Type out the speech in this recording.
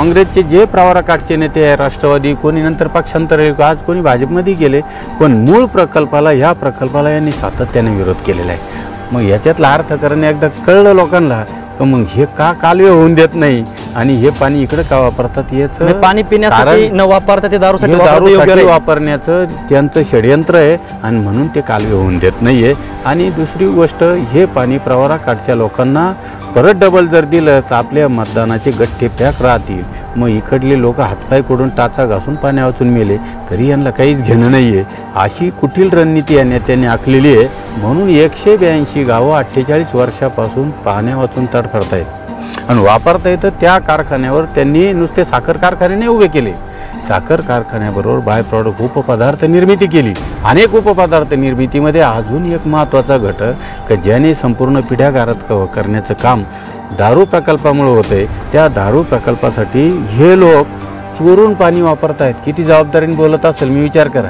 काँग्रेसचे जे प्रवाराकाठचे नेते आहे राष्ट्रवादी कोणी नंतर पक्षांतर आज कोणी भाजपमध्ये गेले पण मूळ प्रकल्पाला ह्या प्रकल्पाला यांनी सातत्याने विरोध केलेला आहे. मग याच्यातला अर्थकारण एकदा कळलं लोकांना तर मग हे का कालवे होऊन देत नाही? आणि हे पाणी इकडे का वापरतात याचं म्हणजे पाणी पिण्यासाठी न वापरता ते दारूसाठी राहील. वापरण्याचं त्यांचं षडयंत्र आहे आणि म्हणून ते कालवे होऊन देत नाहीये. आणि दुसरी गोष्ट हे पाणी प्रवाराकाठच्या लोकांना परत डबल जर दिलं तर आपल्या मतदानाचे गठ्ठे पॅक राहतील. मग इकडले लोक हातपायकडून टाचा घासून पाण्या वाचून मेले तरी यांना काहीच घेणं नाही आहे अशी कुटील रणनीती या नेत्यांनी आखलेली आहे. म्हणून एकशे ब्याऐंशी गावं अठ्ठेचाळीस वर्षापासून पाण्या वाचून तडफडतायत. आणि वापरता येतं त्या कारखान्यावर त्यांनी नुसते साखर कारखाने उभे केले. साखर कारखान्याबरोबर बाय प्रॉडक्ट उपपदार्थ निर्मिती केली. अनेक उपपदार्थ निर्मितीमध्ये अजून एक महत्त्वाचा घटक का ज्याने संपूर्ण पिढ्यागारात क- करण्याचं काम दारू प्रकल्पामुळे होते त्या दारू प्रकल्पासाठी हे लोक चोरून पाणी वापरतायत. किती जबाबदारीने बोलत असेल मी विचार करा.